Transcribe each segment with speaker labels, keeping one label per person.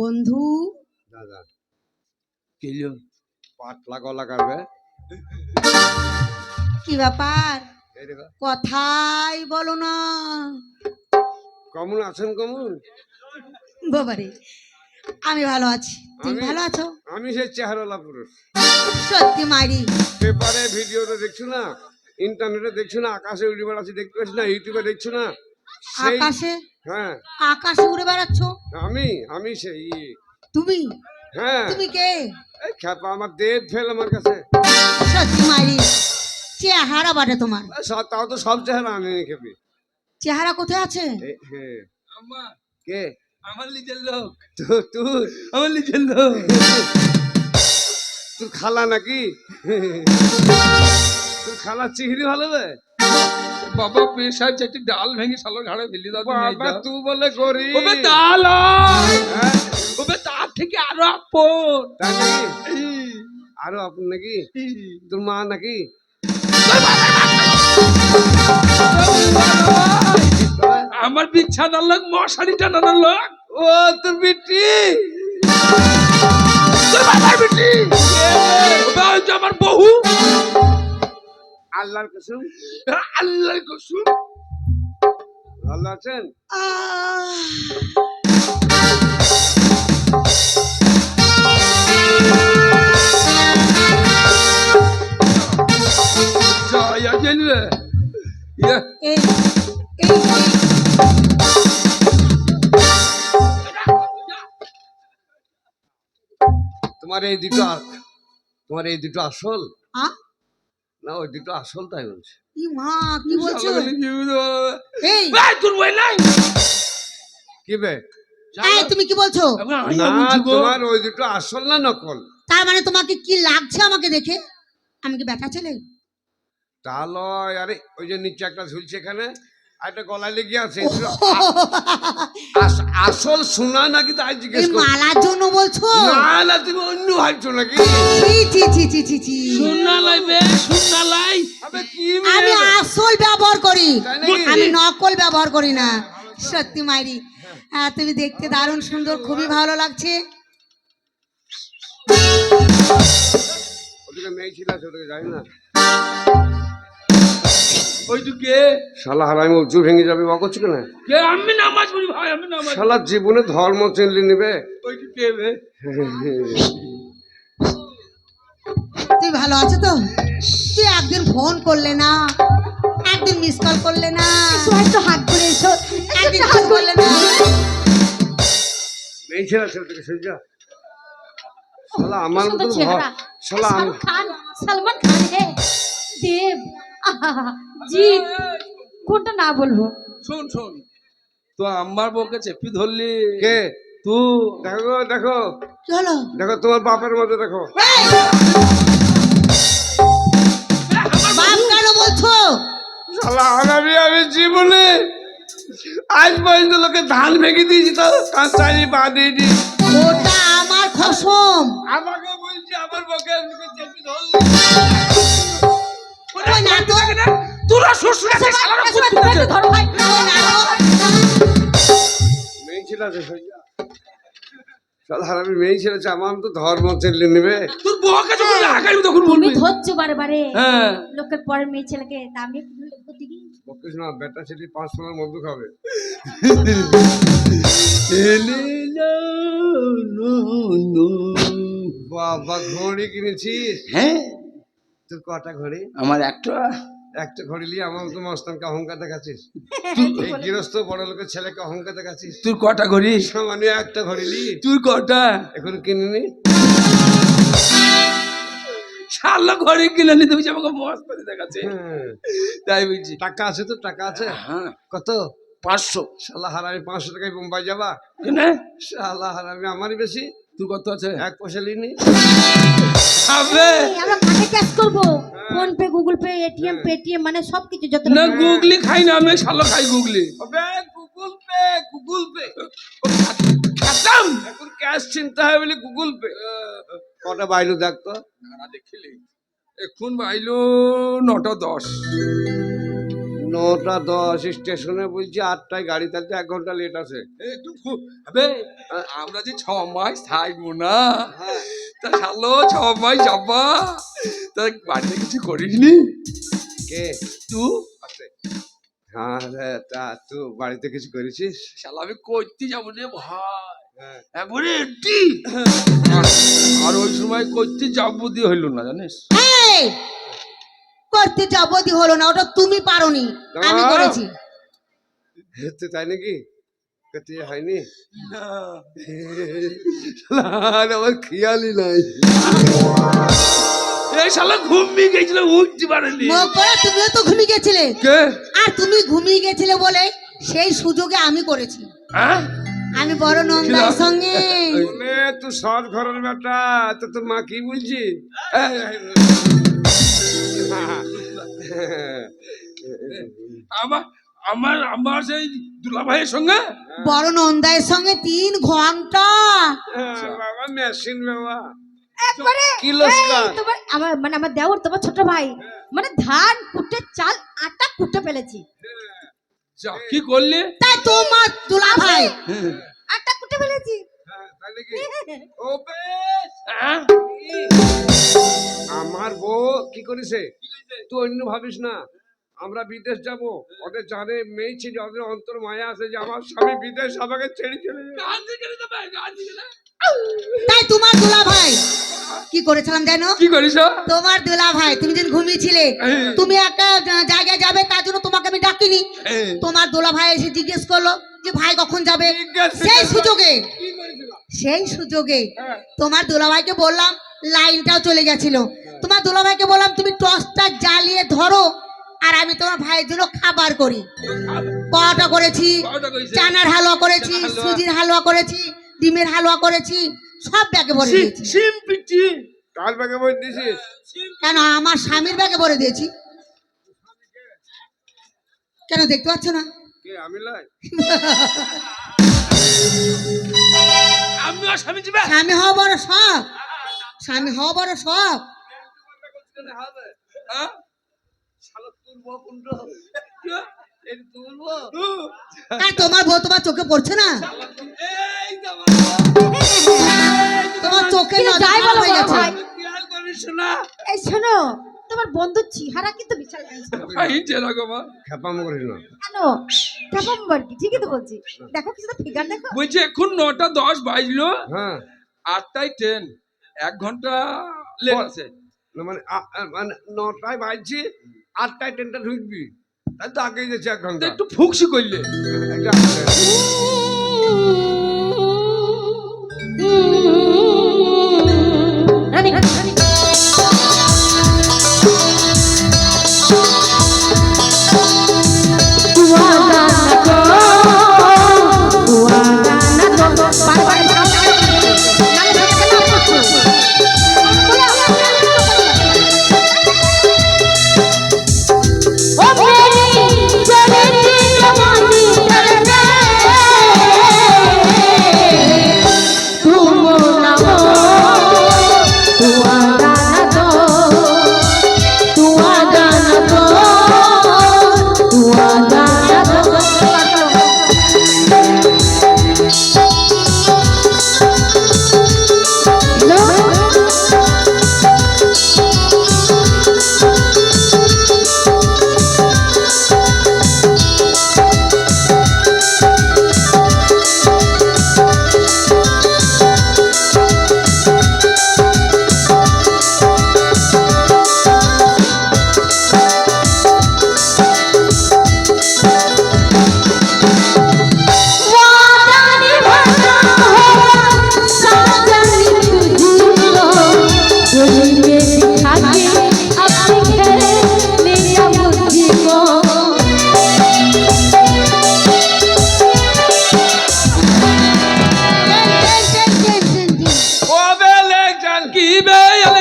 Speaker 1: বন্ধু।
Speaker 2: দাদা
Speaker 3: কিলো
Speaker 2: পাতলা গলা কাটবে
Speaker 1: কি ব্যাপার? কথাই বলো না।
Speaker 2: কমন আছেন কমন
Speaker 1: বাবারে আমি ভালো আছি। তুমি
Speaker 2: আমি-
Speaker 1: ভালো আছো?
Speaker 2: আমি সেই চেহারালা পুরুষ।
Speaker 1: সত্যি মারি
Speaker 2: পেপারে ভিডিওতে দেখছ না? ইন্টারনেটে দেখছ না? আকাশে উড়ে বেড়াচ্ছি দেখতে পাচ্ছি না? ইউটিউবে দেখছ না?
Speaker 1: আকাশে?
Speaker 2: হ্যাঁ।
Speaker 1: আকাশে উড়ে বেড়াচ্ছ?
Speaker 2: আমি আমি সেই
Speaker 1: তুমি?
Speaker 2: হ্যাঁ।
Speaker 1: তুমি কে?
Speaker 2: এই খ্যাপা আমার দেব ফেল আমার কাছে।
Speaker 1: সত্যি মারি চেহারা বাটে তোমার।
Speaker 2: সব- তাও তো সব চেহারা আমি খেপি।
Speaker 1: চেহারা কোথায় আছে?
Speaker 2: হ্যাঁ কে?
Speaker 3: আমার নিজের লোক।
Speaker 2: তুই
Speaker 3: আমার নিজের লোক।
Speaker 2: তোর খালা নাকি? তোর খালা চিংড়ি ভালো বে?
Speaker 3: বাবা পেশায় চারটি ডাল ভেঙে সালো ঘাড়ে ফেলে দাও
Speaker 2: বাবা। তুই বলে করি
Speaker 3: ওবে ডাল হয়। ওবে তার থেকে আরও আপন।
Speaker 2: আরও আপন নাকি। তোর মা নাকি?
Speaker 3: আমার বিছানার লোক মশারি টানানোর লোক।
Speaker 2: ও তোর বিটি।
Speaker 3: তোর বাবার বেটি। আমার বহু
Speaker 2: আল্লাহর কসম।
Speaker 3: আল্লাহ কসুম।
Speaker 2: ভালো আছেন? তোমার এই দুটো তোমার এই দুটো আসল?
Speaker 1: আ?
Speaker 2: না ওই দুটো আসল তাই বলছে।
Speaker 1: কি মা কি বলছো এই!
Speaker 3: ভাই তোর ওই নাই?
Speaker 2: কি বে?
Speaker 1: এই তুমি কি বলছো?
Speaker 2: না তোমার ওই দুটো আসল না নকল?
Speaker 1: তার মানে তোমাকে কি লাগছে আমাকে দেখে? আমি কি ব্যাটা ছেলে?
Speaker 2: তা লয় আরে ওই যে নিচে একটা ঝুলছে এখানে। আর গলায় লেগে আছে? আসল শোনা নাকি তাই জিজ্ঞেস কর
Speaker 1: মালার জন্য বলছো?
Speaker 2: না না তুমি অন্য ভাবছ নাকি?
Speaker 3: লাই
Speaker 1: আমি আসল ব্যবহার করি। আমি নকল ব্যবহার করি না। সত্যি মাইরি। হ্যাঁ তুমি দেখতে দারুণ সুন্দর খুবই ভালো লাগছে।
Speaker 2: ওদিকে মেয়ে ছিল আছে, ওদিকে যাই না।
Speaker 3: ওই তো কে
Speaker 2: শালা হারামি উঁচু ভেঙে যাবে বা করছ কেন?
Speaker 3: কে? আমি নামাজ পড়ি ভাই আমি নামাজ
Speaker 2: শালা জীবনে ধর্ম চিনলি নিবে?
Speaker 3: ওই তো কে বে
Speaker 1: তুই ভালো আছো তো? তুই একদিন ফোন করলে না একদিন মিস কল করলে না
Speaker 4: একটু হাত ধরে এসো
Speaker 1: একদিন ফোন করলে না।
Speaker 2: মেয়ে ছিল ওদিকে সরে যা শালা আমার মতন শালা আম-
Speaker 4: খান সলমান খান হে। দেব জিৎ কোনটা না বলব?
Speaker 3: শোন শোন। তো আমার বউকে চেপি ধরলি।
Speaker 2: কে?
Speaker 3: তুই
Speaker 2: দেখো দেখো।
Speaker 1: হলো
Speaker 2: দেখো তোমার বাপের মতো দেখো।
Speaker 1: এই! বাপ কেন বলছো?
Speaker 2: শালা হারামি আমি জীবনে আজ পর্যন্ত লোকে ধান ভেঙে দিয়েছি তো কাঁচারি পা দিয়েছি।
Speaker 1: ওটা আমার খসম।
Speaker 2: আমাকে বলছি আমার বকে চেপে ধরলি।
Speaker 1: ওই না তো
Speaker 3: তোরা শ্বশুর আছে শালারা
Speaker 4: এসো, এসো, এসো, ধরো ভাই
Speaker 1: ওই না তো।
Speaker 2: ছিল আছে সইয়া শালা হারামি মেয়ে ছিল আছে আমার তো ধর্ম চেলে নেবে।
Speaker 3: তোর বউকে যখন লাগাইবি তখন বলবি।
Speaker 4: ধরছো বারে বারে।
Speaker 3: হ্যাঁ।
Speaker 4: লোকের পরের মেয়ে ছেলেকে তা আমি একটু লোকের দিকে
Speaker 2: বকিস না বেটা ছেলে পাঁচ সোনার মধু খাবে। বাবা ঘড়ি কিনেছিস?
Speaker 3: হ্যাঁ।
Speaker 2: তোর কটা ঘড়ি?
Speaker 3: আমার একটা?
Speaker 2: একটা ঘড়ি নিয়ে আমার তো মস্তানকে অহংকার দেখাচ্ছিস? এই গৃহস্থ বড় লোকের ছেলেকে অহংকার দেখাচ্ছিস?
Speaker 3: তুই কটা করিস
Speaker 2: সামান্য একটা ঘড়ি নি।
Speaker 3: তুই কটা?
Speaker 2: এখন কিনিনি
Speaker 3: শালা ঘরে কিনে নিতে বলছি আমাকে মস্ত করে দেখাচ্ছে
Speaker 2: হ্যাঁ।
Speaker 3: তাই বলছি।
Speaker 2: টাকা আছে তো? টাকা আছে?
Speaker 3: হ্যাঁ।
Speaker 2: কত?
Speaker 3: পাঁচশো।
Speaker 2: শালা হারামি পাঁচশো টাকায় বোম্বাই যাবা?
Speaker 3: কেনে?
Speaker 2: শালা হারামি আমারই বেশি?
Speaker 3: তুই কত আছে?
Speaker 2: এক পয়সা লিনি
Speaker 4: এই, আমরা কাকে ক্যাশ করব? PhonePe Google Pay ATM Paytm মানে সবকিছু যত
Speaker 3: না গুগলি খাই না আমি শালা খাই গুগলি
Speaker 2: আবে গুগল পে গুগল পে
Speaker 3: খাতাম
Speaker 2: এখন ক্যাশ চিন্তা হয় বলে গুগল পে কটা বাইলো দেখ তো।
Speaker 3: দেখিলি। এখন বাইলো নটা দশ।
Speaker 2: নটা দশ স্টেশনে বলছি আটটায় গাড়ি তাতে এক ঘণ্টা লেট আছে।
Speaker 3: একটু আবে আমরা যে ছ মাস থাকব না তা শালো ছ মাস যাবা? তা বাড়িতে কিছু করিসনি
Speaker 2: কে?
Speaker 3: তুই
Speaker 2: হ্যাঁ রে, তা তুই বাড়িতে কিছু করেছিস?
Speaker 3: শালা আমি করতে যাব রে ভাই।
Speaker 2: হ্যাঁ।
Speaker 3: একবারে এটি আর ওই সময় করতে যাব দিয়ে হইল না জানিস?
Speaker 1: এই করতে যাব দি হলো না ওটা তুমি পারোনি আমি করেছি
Speaker 2: তাই নাকি? করতে হয়নি? শালা, আমার খেয়ালই নাই।
Speaker 3: এই শালা ঘুমিয়ে গেছিল উঠতে পারেনি।
Speaker 1: তুমিও তো ঘুমিয়ে গেছিলে।
Speaker 3: কে?
Speaker 1: আর তুমি ঘুমিয়ে গেছিলে বলে সেই সুযোগে আমি করেছি।
Speaker 3: হ্যাঁ?
Speaker 1: আমি বড় নন্দার সঙ্গে।
Speaker 2: তুই সৎ ঘরের বেটা তো তোর মা কি বলছি?
Speaker 3: আমার আমার আমার সেই দুলা ভাইয়ের সঙ্গে?
Speaker 1: বড় নন্দায়ের সঙ্গে তিন ঘণ্টা।
Speaker 2: বাবা মেশিন বাবা।
Speaker 4: আমার মানে আমার দেওর তোমার ছোট ভাই। মানে ধান কুটে চাল আটা কুটে ফেলেছি।
Speaker 3: যা, কি করলি?
Speaker 1: তাই তোমার দুলা ভাই
Speaker 4: আটা কুটে ফেলেছি।
Speaker 2: আমার বউ কি করেছে? তুই অন্য ভাবিস না। আমরা বিদেশ যাব। ওদের জানে মেয়ে ছিল ওদের অন্তর মায়া আছে যে আমার স্বামী বিদেশ আমাকে ছেড়ে চলে।
Speaker 1: তাই তোমার দুলা ভাই কি করেছিলাম জানো?
Speaker 3: কি করিস
Speaker 1: তোমার দুলা ভাই তুমি যেদিন ঘুমিয়েছিলে তুমি একটা জায়গায় যাবে তার জন্য তোমাকে আমি ডাকিনি। তোমার দুলা ভাই এসে জিজ্ঞেস করল যে ভাই কখন যাবে? সেই সুযোগে। সেই সুযোগে তোমার দোলা ভাইকে বললাম লাইনটাও চলে গেছিল। তোমার দোলা ভাইকে বললাম তুমি টসটা জ্বালিয়ে ধরো আর আমি তোমার ভাইয়ের জন্য খাবার করি। পরোটা করেছি চানার হালুয়া করেছি সুজির হালুয়া করেছি ডিমের হালুয়া করেছি সব ব্যাগে ভরে দিয়েছি।
Speaker 3: সিম পিটি
Speaker 2: ব্যাগে
Speaker 1: কেন আমার স্বামীর ব্যাগে ভরে দিয়েছি। কেন দেখতে পাচ্ছ না?
Speaker 2: কে? আমি লাই
Speaker 3: আমি স্বামী যাবে
Speaker 1: স্বামী হওয়া বড় শখ। স্বামী হওয়া বড় শখ।
Speaker 3: হ্যাঁ?
Speaker 1: তোমার বউ তোমার চোখে পড়ছে না? তোমার চোখে নজর হয়ে গেছে।
Speaker 4: এই শোনো তোমার বন্ধুর চেহারা কিন্তু বিশাল লাগছে।
Speaker 3: যেরকম
Speaker 2: খেপাম করিস না।
Speaker 4: কেন? কেমন কি? ঠিকই তো বলছি। দেখো কিছু ফিগার দেখো।
Speaker 3: বলছি এখন নটা দশ বাজলো।
Speaker 2: হ্যাঁ।
Speaker 3: আটটায় ট্রেন এক ঘণ্টা লেট আছে।
Speaker 2: মানে মানে নটায় বাজছি আটটায় ট্রেনটা ঢুকবি। তাই তো আগেই যাচ্ছে এক ঘণ্টা।
Speaker 3: একটু ফুকসি করলে।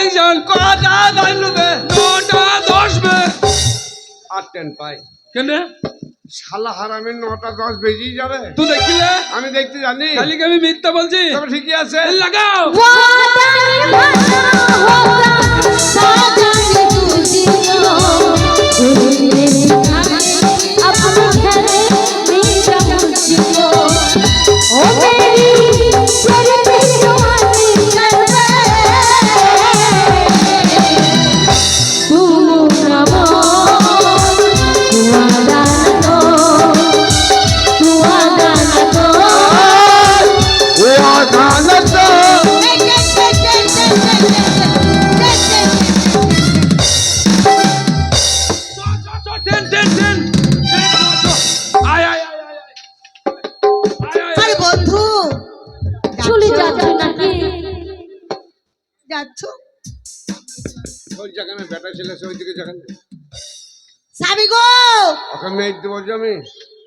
Speaker 3: বে কটা নটা দশ বে
Speaker 2: আর ট্রেন পাই
Speaker 3: কেন
Speaker 2: শালা হারামের নটা দশ বেজেই যাবে
Speaker 3: তুই দেখিলে
Speaker 2: আমি দেখতে জানি
Speaker 3: খালি কি আমি মিথ্যা বলছি
Speaker 2: তবে ঠিকই আছে
Speaker 3: লাগাও
Speaker 4: সাজানি
Speaker 2: আমি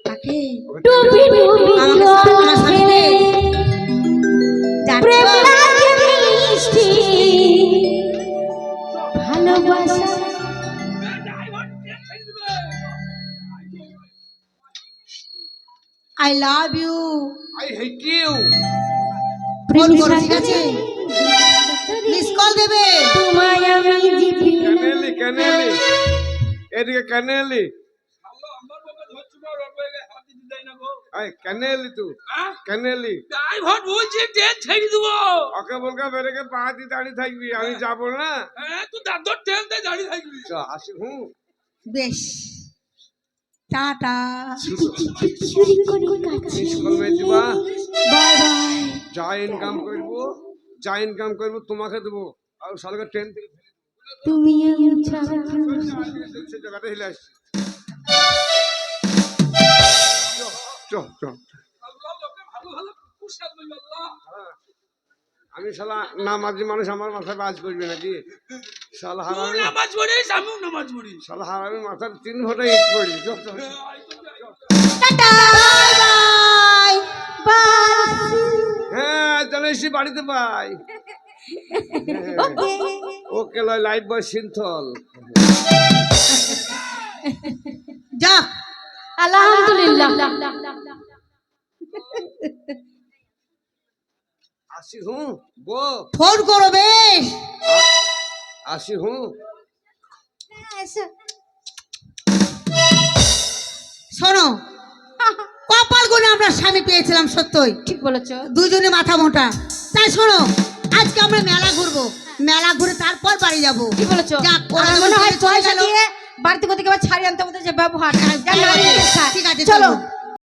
Speaker 1: কাকে
Speaker 4: ডুবি ডুবি
Speaker 1: আমাকে আমার স্বামীকে
Speaker 4: প্রেম
Speaker 1: যাচ্ছ
Speaker 4: লাগে মিষ্টি ভালোবাসা
Speaker 1: I love you
Speaker 2: I hate you
Speaker 1: phone করো ঠিক আছে মিস কল দেবে।
Speaker 4: তোমায় আমি জিপি
Speaker 2: কেন এলি কেন এলি এদিকে কেন এলি আই কেন এলি তুই কেন এলি
Speaker 3: ড্রাইভার বলছে ট্রেন ছেড়ে দেবো।
Speaker 2: ওকে বলকা বেরেকে পা দিয়ে দাঁড়িয়ে থাকবি আমি যাব না?
Speaker 3: হ্যাঁ তুই দাদর ট্রেন দিয়ে দাঁড়িয়ে থাকবি।
Speaker 2: আসি হুম।
Speaker 1: বেশ। টাটা।
Speaker 4: চুরি করে কাছে
Speaker 2: স্কুল মে দিবা
Speaker 1: বাই বাই।
Speaker 2: যা ইনকাম করব। যা ইনকাম করব তোমাকে দেবো। আর সালকে ট্রেন থেকে
Speaker 4: তুমি আমি।
Speaker 2: সে জায়গাটা হিলে আসছি।
Speaker 3: আল্লাহ
Speaker 2: আমি শালা নামাজি মানুষ আমার মাথায় বাজ করবি নাকি? শালা
Speaker 3: তুই
Speaker 2: হারামি।
Speaker 3: নামাজ পড়িস আমিও নামাজ পড়ি
Speaker 2: শালা হারামি মাথার তিন ঘণ্টা ইট পড়ি।
Speaker 1: Tata bye bye.
Speaker 2: এসি বাড়িতে পাই। ওকে লয় লাইফ বয় সিনথল।
Speaker 1: যা।
Speaker 4: আলহামদুলিল্লাহ।
Speaker 2: আসি হুঁ বো।
Speaker 1: ফোন করো বেশ।
Speaker 2: আসি হুঁ।
Speaker 1: শোনো। কপাল গুণে আমরা স্বামী পেয়েছিলাম সত্যই।
Speaker 4: ঠিক বলেছ।
Speaker 1: দুজনে মাথা মোটা। তাই শোনো আজকে আমরা মেলা ঘুরবো। মেলা ঘুরে তারপর বাড়ি যাব।
Speaker 4: কি বলেছ। মনে হয় পয়সা। দিয়ে বাড়িতে কোথাও ছাড়িয়ে আনতে আমাদের যে ব্যবহার
Speaker 1: হ্যাঁ। ঠিক আছে চলো।